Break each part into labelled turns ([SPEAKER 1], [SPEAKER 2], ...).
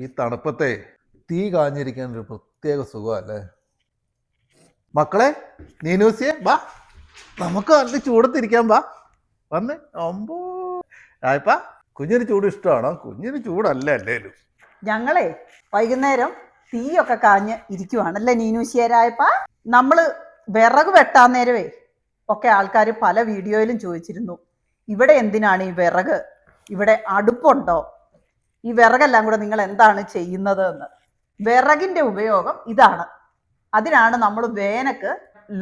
[SPEAKER 1] ഈ തണുപ്പത്തെ തീ കാഞ്ഞിരിക്കാൻ ഒരു പ്രത്യേക സുഖമല്ലേ? മക്കളെ നീനൂസിയെ വാ. നമുക്ക് നല്ല ചൂടത്തിരിക്കാൻ വാ. വന്ന്. അമ്പോ. ആയപ്പ കുഞ്ഞിന് ചൂട് ഇഷ്ടമാണോ? കുഞ്ഞിന് ചൂടല്ല അല്ലേലും.
[SPEAKER 2] ഞങ്ങളെ വൈകുന്നേരം തീയൊക്കെ കാഞ്ഞ് ഇരിക്കുവാണല്ലേ നീനൂശിയരായപ്പ നമ്മൾ വിറക് വെട്ടാൻ നേരവേ ഒക്കെ ആൾക്കാർ പല വീഡിയോയിലും ചോദിച്ചിരുന്നു. ഇവിടെ എന്തിനാണ് ഈ വിറക്? ഇവിടെ അടുപ്പുണ്ടോ? ഈ വിറകെല്ലാം കൂടെ നിങ്ങൾ എന്താണ് ചെയ്യുന്നത് എന്ന്. വിറകിന്റെ ഉപയോഗം ഇതാണ്. അതിനാണ് നമ്മൾ വേനക്ക്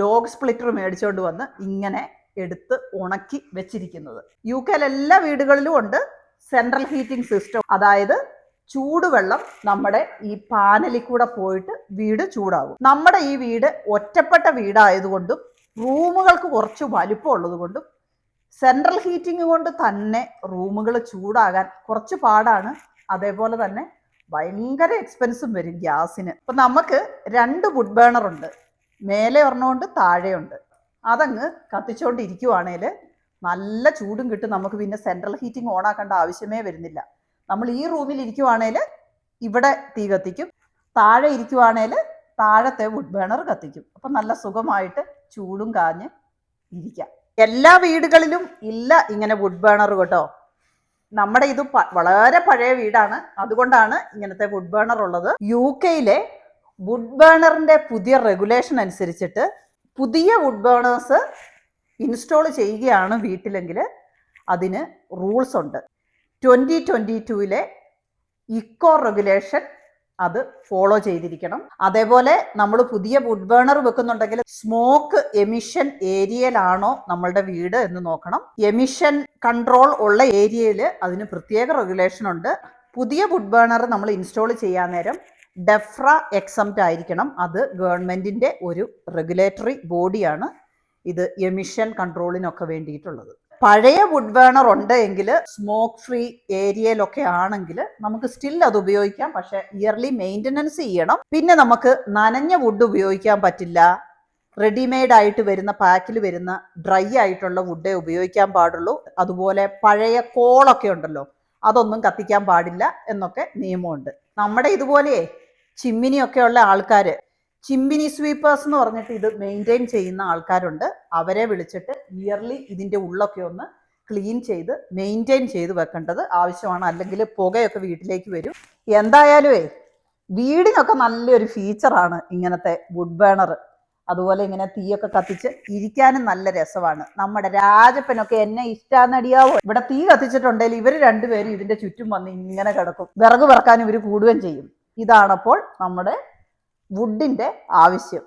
[SPEAKER 2] ലോഗ് സ്പ്ലിറ്റർ മേടിച്ചുകൊണ്ട് വന്ന് ഇങ്ങനെ എടുത്ത് ഉണക്കി വെച്ചിരിക്കുന്നത്. യു കെയിൽ എല്ലാ വീടുകളിലും ഉണ്ട് സെൻട്രൽ ഹീറ്റിംഗ് സിസ്റ്റം അതായത് ചൂടുവെള്ളം നമ്മുടെ ഈ പാനലിൽ കൂടെ പോയിട്ട് വീട് ചൂടാകും. നമ്മുടെ ഈ വീട് ഒറ്റപ്പെട്ട വീടായതുകൊണ്ടും റൂമുകൾക്ക് കുറച്ച് വലിപ്പം ഉള്ളതുകൊണ്ടും സെൻട്രൽ ഹീറ്റിംഗ് കൊണ്ട് തന്നെ റൂമുകൾ ചൂടാകാൻ കുറച്ച് പാടാണ് അതേപോലെ തന്നെ ഭയങ്കര എക്സ്പെൻസും വരും ഗ്യാസിന്. ഇപ്പം നമുക്ക് രണ്ട് വുഡ് ബേണർ ഉണ്ട്. മേലെ ഒരെണ്ണമുണ്ട് താഴെയുണ്ട് അതങ്ങ് കത്തിച്ചുകൊണ്ടിരിക്കുവാണേൽ നല്ല ചൂടും കിട്ടും. നമുക്ക് പിന്നെ സെൻട്രൽ ഹീറ്റിംഗ് ഓണാക്കേണ്ട ആവശ്യമേ വരുന്നില്ല. നമ്മൾ ഈ റൂമിൽ ഇരിക്കുവാണേൽ ഇവിടെ തീ കത്തിക്കും. താഴെ ഇരിക്കുവാണേൽ താഴത്തെ വുഡ് ബേണർ കത്തിക്കും. അപ്പം നല്ല സുഖമായിട്ട് ചൂടും കാഞ്ഞ് ഇരിക്കാം. എല്ലാ വീടുകളിലും ഇല്ല ഇങ്ങനെ വുഡ് ബേണർ കേട്ടോ. നമ്മുടെ ഇത് വളരെ പഴയ വീടാണ്. അതുകൊണ്ടാണ് ഇങ്ങനത്തെ വുഡ് ബേണർ ഉള്ളത്. യു കെയിലെ വുഡ് ബേണറിന്റെ പുതിയ റെഗുലേഷൻ അനുസരിച്ചിട്ട് പുതിയ വുഡ് ബേണേഴ്സ് ഇൻസ്റ്റാൾ ചെയ്യുകയാണ് വീട്ടിലെങ്കിൽ അതിന് റൂൾസ് ഉണ്ട്. ട്വന്റി ട്വന്റി ടൂവിലെ ഇക്കോ റെഗുലേഷൻ അത് ഫോളോ ചെയ്തിരിക്കണം. അതേപോലെ നമ്മൾ പുതിയ വുഡ് ബേണർ വെക്കുന്നുണ്ടെങ്കിൽ സ്മോക്ക് എമിഷൻ ഏരിയയിലാണോ നമ്മളുടെ വീട് എന്ന് നോക്കണം. എമിഷൻ കൺട്രോൾ ഉള്ള ഏരിയയിൽ അതിന് പ്രത്യേക റെഗുലേഷൻ ഉണ്ട്. പുതിയ വുഡ് ബേണർ നമ്മൾ ഇൻസ്റ്റാൾ ചെയ്യാൻ നേരം ഡെഫ്ര എക്സംപ്റ്റ് ആയിരിക്കണം. അത് ഗവൺമെന്റിന്റെ ഒരു റെഗുലേറ്ററി ബോഡിയാണ് ഇത് എമിഷൻ കൺട്രോളിനൊക്കെ വേണ്ടിയിട്ടുള്ളത്. പഴയ വുഡ് ബേണർ ഉണ്ട് എങ്കിൽ സ്മോക്ക് ഫ്രീ ഏരിയയിലൊക്കെ ആണെങ്കിൽ നമുക്ക് സ്റ്റിൽ അത് ഉപയോഗിക്കാം. പക്ഷെ ഇയർലി മെയിന്റനൻസ് ചെയ്യണം. പിന്നെ നമുക്ക് നനഞ്ഞ വുഡ് ഉപയോഗിക്കാൻ പറ്റില്ല. റെഡിമെയ്ഡ് ആയിട്ട് വരുന്ന പാക്കിൽ വരുന്ന ഡ്രൈ ആയിട്ടുള്ള വുഡേ ഉപയോഗിക്കാൻ പാടുള്ളൂ. അതുപോലെ പഴയ കോളൊക്കെ ഉണ്ടല്ലോ അതൊന്നും കത്തിക്കാൻ പാടില്ല എന്നൊക്കെ നിയമമുണ്ട്. നമ്മുടെ ഇതുപോലെ ചിമ്മിനിയൊക്കെ ഉള്ള ആൾക്കാർ ചിമ്മിനി സ്വീപ്പേഴ്സ് എന്ന് പറഞ്ഞിട്ട് ഇത് മെയിന്റെയിൻ ചെയ്യുന്ന ആൾക്കാരുണ്ട്. അവരെ വിളിച്ചിട്ട് ഇയർലി ഇതിന്റെ ഉള്ളൊക്കെ ഒന്ന് ക്ലീൻ ചെയ്ത് മെയിന്റെയിൻ ചെയ്ത് വെക്കേണ്ടത് ആവശ്യമാണ്. അല്ലെങ്കിൽ പുകയൊക്കെ വീട്ടിലേക്ക് വരും. എന്തായാലുമേ വീടിനൊക്കെ നല്ലൊരു ഫീച്ചറാണ് ഇങ്ങനത്തെ വുഡ് ബേണർ അതുപോലെ ഇങ്ങനെ തീയൊക്കെ കത്തിച്ച് ഇരിക്കാനും നല്ല രസമാണ്. നമ്മുടെ രാജപ്പനൊക്കെ എന്നെ ഇഷ്ടാന്നടിയാവോ? ഇവിടെ തീ കത്തിച്ചിട്ടുണ്ടെങ്കിൽ ഇവർ രണ്ടുപേരും ഇതിന്റെ ചുറ്റും വന്ന് ഇങ്ങനെ കിടക്കും. വിറക് പറക്കാൻ ഇവർ കൂടുകയും ചെയ്യും. ഇതാണപ്പോൾ നമ്മുടെ വുഡിന്റെ ആവശ്യം.